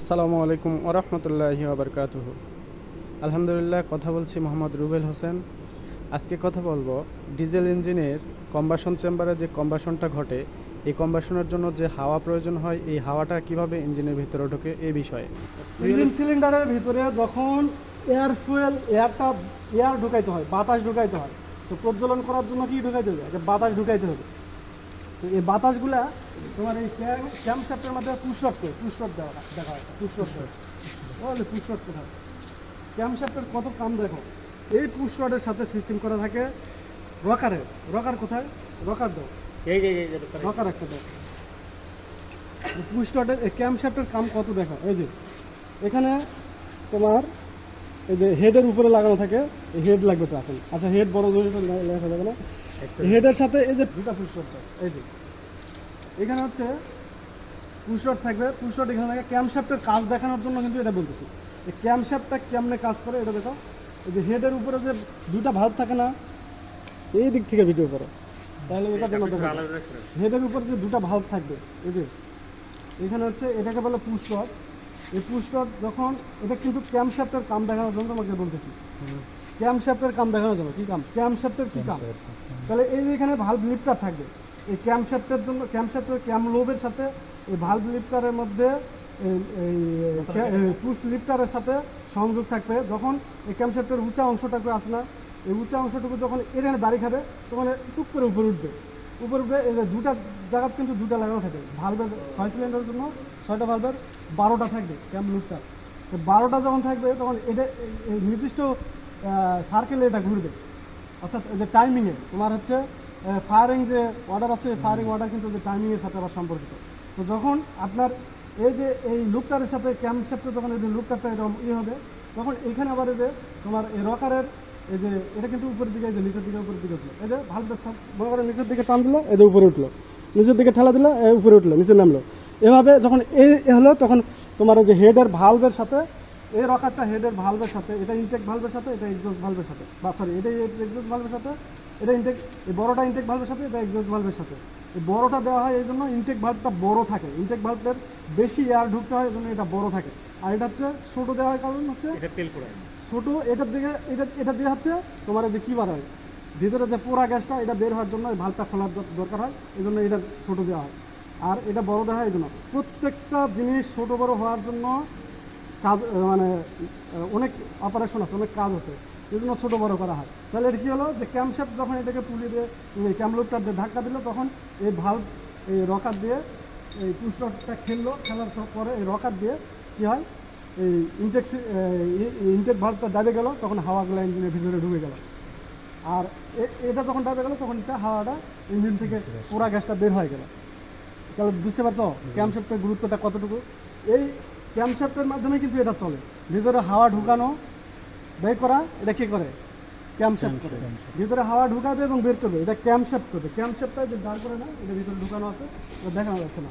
আসসালামু আলাইকুম ওরহমতুল্লাহি আবরকাতুহ আলহামদুলিল্লাহ, কথা বলছি মোহাম্মদ রুবেল হোসেন। আজকে কথা বলব ডিজেল ইঞ্জিনের কম্বাসন চেম্বারে যে কম্বাসনটা ঘটে, এই কম্বাসনের জন্য যে হাওয়া প্রয়োজন হয়, এই হাওয়াটা কীভাবে ইঞ্জিনের ভিতরে ঢোকে এই বিষয়ে। ইঞ্জিন সিলিন্ডারের ভিতরে যখন এয়ার ফুয়েল এয়ারটা এয়ার ঢুকাইতে হয়, বাতাস ঢুকাইতে হয়, তো প্রজ্বলন করার জন্য কি ঢুকাইতে হবে? বাতাস ঢুকাইতে হবে। তো এই বাতাসগুলা তোমার এই ক্যাম্প শ্যাফটের মধ্যে পুষরট করে পুষরট দেওয়া দেখা হয় পুষরট বলে পুষরট কোথায় ক্যাম্প শ্যাফটের কত কাম দেখো? এই পুষরটের সাথে সিস্টেম করা থাকে রকারের রকার কোথায়? রকার দাও। রকার একটা দাও। পুষরটের ক্যাম্প শ্যাফটের কাম কত দেখো? এই যে এখানে তোমার এই যে হেডের উপরে লাগানো থাকে হেড লাগবে তো এখন। আচ্ছা হেড বড় লেখা যাবে না। হেডের সাথে এই যে দুটা পুষরট এই যে। এখানে হচ্ছে পুষরট থাকবে। পুষরট এখানে থাকে। ক্যামশ্যাফটের কাজ দেখানোর জন্য কিন্তু এটা বলতেছি। এই ক্যামশ্যাফটটা কেমনে কাজ করে এটা দেখো। এই যে হেডের উপরে যে দুটা ভাব থাকে না এই দিক থেকে ভিডিও করো। তাহলে এটা দেখো হেডের উপরে যে দুটা ভাব থাকবে এই যে। এখানে হচ্ছে এটাকে বলে পুষরট এই পুষরট যখন এটা কিন্তু ক্যামশ্যাফটের কাম দেখানোর জন্য তোমাকে বলতেছি। ক্যামশ্যাফটের কাম দেখানোর জন্য কি কাম? ক্যামশ্যাফটের কি কাম? তাহলে এই যে এখানে ভালভ লিফটার থাকবে এই ক্যামশ্যাফটের জন্য ক্যামশ্যাফটের ক্যাম লোবের সাথে এই ভালভ লিফটারের মধ্যে এই- পুশ লিফটারের সাথে সংযোগ থাকবে। যখন এই ক্যামশ্যাফটের উঁচা অংশটাকে আসে না এই উঁচা অংশটুকু যখন এখানে দাড়ি খাবে তখন টুক করে উপরে উঠবে। উপরে উঠবে এই যে দুটা জায়গা কিন্তু দুটা লাগানো থাকে। ভালভের ছয় সিলিন্ডারের জন্য ছয়টা ভালভের বারোটা থাকবে ক্যাম লিফটার বারোটা যখন থাকবে তখন এটা নির্দিষ্ট সার্কেলে এটা ঘুরবে। অর্থাৎ যে টাইমিংয়ে তোমার হচ্ছে ফায়ারিং যে অর্ডার আছে ফায়ারিং অর্ডার কিন্তু যে টাইমিংয়ের সাথে আবার সম্পর্কিত। তো যখন আপনার এই যে এই লুকটারের সাথে ক্যাম্পসেপ্টে যখন এই যে লুকটারটা এরকম ইয়ে হবে, তখন এখানে আবার এই যে তোমার এই রকারের এই যে, এটা কিন্তু উপরের দিকে, এই যে নিচের দিকে উপরের দিকে উঠল। এই যে ভালটা সব মনে করে নিচের দিকে টান দিলো, এই যে উপরে উঠল। নিচের দিকে ঠেলা দিলো উপরে উঠল, নিচে নামলো। এভাবে যখন এই হলো, তখন তোমার যে হেডের ভালভের সাথে এই রকারটা হেডের ভালভের সাথে এটা ইনটেক ভালভের সাথে এটা এক্সজস্ট ভালভের সাথে। বা সরি এটা এক্সজস্ট ভালভের সাথে এটা ইনটেক এই বড়টা ইনটেক ভালভের সাথে এটা এক্সজস্ট ভালভের সাথে। এই বড়টা দেওয়া হয় এই জন্য ইনটেক ভালভটা বড় থাকে। ইনটেক ভালভের বেশি এয়ার ঢুকতে হয় এই জন্য এটা বড় থাকে। আর এটা হচ্ছে ছোটো দেওয়া হয় কারণ হচ্ছে এটা তেল পোড়ায় ছোটো এটার দিকে এটা এটা দিয়ে হচ্ছে তোমার এই যে কী বার হয় ভিতরে যে পোড়া গ্যাসটা এটা বের হওয়ার জন্য এই ভালভটা খোলার দরকার হয়। এই জন্য এটা ছোটো দেওয়া হয়। আর এটা বড় দেওয়া হয় এই জন্য। প্রত্যেকটা জিনিস ছোট বড় হওয়ার জন্য কাজ মানে অনেক অপারেশন আছে, অনেক কাজ আছে এই জন্য ছোটো বড়ো করা হয়। তাহলে এটা কী হলো যে ক্যামশেপ যখন এটাকে পুলি দিয়ে ক্যামলোডটার দিয়ে ধাক্কা দিল, তখন এই ভাল্ব এই রকার দিয়ে, এই পুষরটটা খেললো, খেলার পরে এই রকার দিয়ে কী হয়, এই ইনটেক ইনটেক ভাল্বটা দাবে গেল, তখন হাওয়াগুলো ইঞ্জিনের ভিতরে ঢুকে গেল। আর এটা যখন দাবে গেল, তখন এটা হাওয়াটা ইঞ্জিন থেকে পুরা গ্যাসটা বের হয়ে গেল। তাহলে বুঝতে পারছ ক্যামশেপ্টের গুরুত্বটা কতটুকু? এই ক্যামশেপ্টের মাধ্যমে কিন্তু এটা চলে। ভিতরে হাওয়া ঢুকানো বের করা এটা কি করে? ক্যামশ্যাপ করে। ভিতরে হাওয়া ঢুকাবে এবং বের করবে। এটা ক্যামশ্যাপ করবে। ক্যামশ্যাপটা যে দাঁড় করে না এটা ভিতরে ঢুকানো আছে। এটা দেখানো যাচ্ছে না।